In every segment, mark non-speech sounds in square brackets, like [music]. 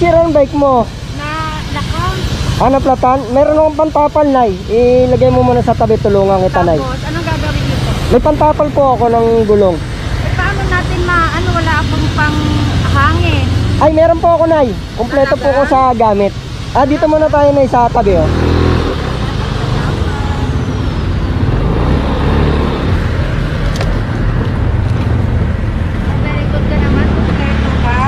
nasira ang bike mo? Na, naka. Ano, platan? Meron akong pantapal, Nay. Ilagay mo muna sa tabi, tulungan kita, Nay. Tapos, anong gagawin nito? May pantapal po ako ng gulong. Eh, paano natin ma, ano, wala akong pang hangin. Ay, meron po ako, Nay. Kompleto po ko sa gamit. Ah, dito muna tayo, Nay, sa tabi, oh. Very good ka naman, kompleto ka.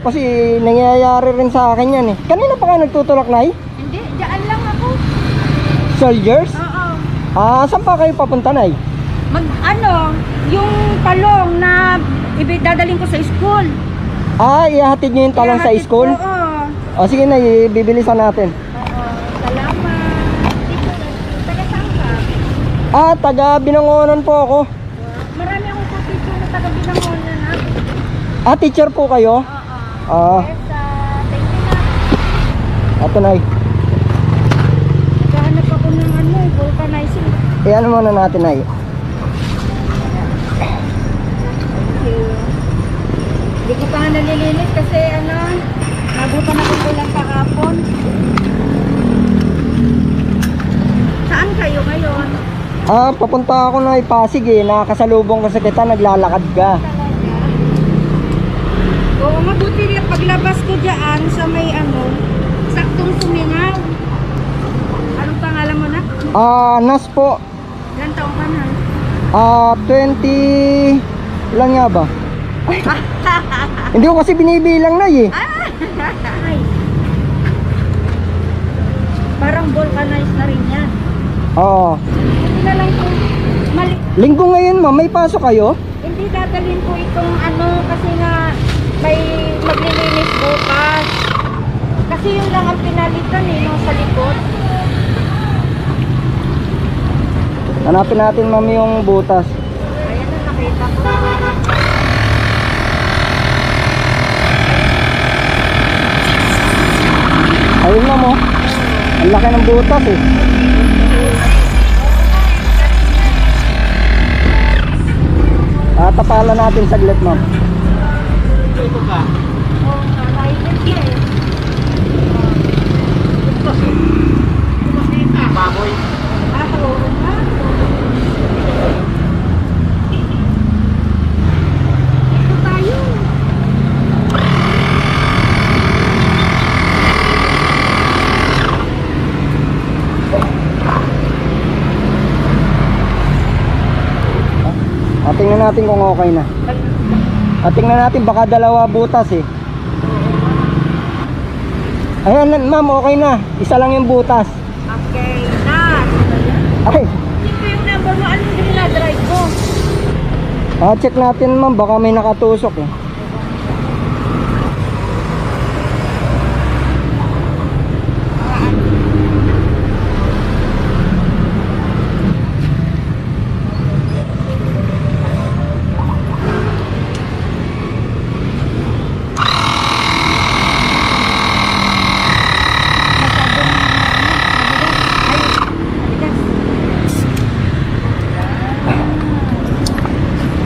Ah, kasi nangyayari rin sa akin yan, eh. Kanina pa kayo nagtutulak, Nay? Hindi, dyan lang ako. Soldiers? Oo. Ah, saan pa kayo papunta, Nay? Mag, ano, yung talong na ibidadaling ko sa school. Ah, ihahatid niyo yung talong sa Ihahatid school? ko, Oo. O, sige, Nay, bibilisan natin. Oo. Salamat. Taga saan ka? Ah, taga Binangonan po ako. Marami akong kapityo na taga Binangonan na. Ah, teacher po kayo? Oo. Thank you na. Nay. Naghahanap ako ng ano, eh, vulcanizing. Eh, ano muna natin? Thank you. Hindi ko pa nga nalilinis kasi ano, nabutan ako kulang kahapon. Saan kayo ngayon? Ah, papunta ako na Pasig eh. Nakakasalubong ko sa kita, naglalakad ka. Talaga? Mabuti rin paglabas ko dyan sa may ano, saktong sumingaw. Anong pangalan mo na? Ah, nas po. Ilan taong ka na? Ah, 20... Ilan nga ba? [laughs] Hindi ko kasi binibilang na eh. Parang vulcanized na rin yan. Oo. Hindi na lang kung mali. Linggo ngayon, ma'am. May pasok kayo? Hindi dadalhin ko itong ano kasi nga may maglilinis bukas. Kasi yun lang ang pinalitan eh, no, sa likod. Hanapin natin, ma'am, yung butas. Ayan na nakita ko. Ayun, ma'am, oh. Ang laki ng butas eh. Ah, tapalan natin saglit, ma'am. Oo nga, nailit niya eh. Baboy. Ah, oo nga. Dito tayo. Tingnan natin kung okay na. At tingnan natin, baka dalawa butas eh. Ayan, ma'am, okay na. Isa lang yung butas. Okay, na. Ay, Ito yung number mo. Anong dinadrive mo? ah, check natin, ma'am. Baka may nakatusok eh.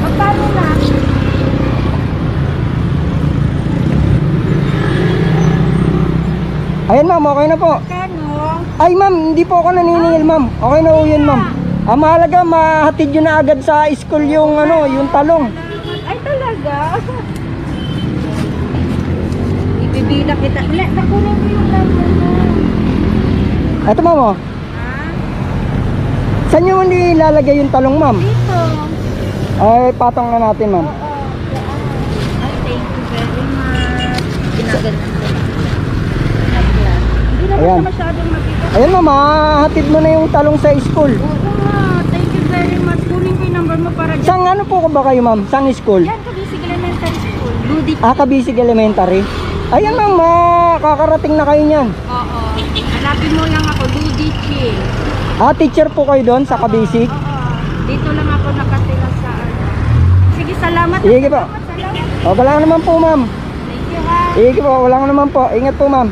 Magkano na? Ayan, ma'am, okay na po. Magkano? Ay, ma'am, hindi po ako naniningil, ma'am. Okay na po yun, ma'am. Ah, mahalaga, mahatid yun na agad sa school yung, ano, yung talong. Ay talaga? Ibibila kita. Wala, nakunin ko yung number mo. Ito, ma'am, oh. Ha? Saan nyo nilalagay yung talong, ma'am? Dito. Ay, patong na natin, ma'am. Oo. Ay, thank you very much. Ginaganda. Hindi naman Ayan. masyadong mabigat. Ayan, ma'am, mahatid mo na yung talong sa school. Oo nga, thank you very much. Kunin ko yung number mo para dyan. Sang ano po ba kayo, ma'am? Sang school? Yan, Kabisig Elementary School. Ludi. Ah, Kabisig Elementary. Ayan, ma'am, makakarating na kayo niyan. Oo. Hanapin mo lang ako, Ludi Chill. Ah, teacher po kayo doon sa Kabisig? Oo. Dito lang ako nakatira sa ano. Sige, salamat. Sige po. Salamat, salamat. O, wala naman po, ma'am. Thank you ha. Sige po, wala naman po. Ingat po, ma'am.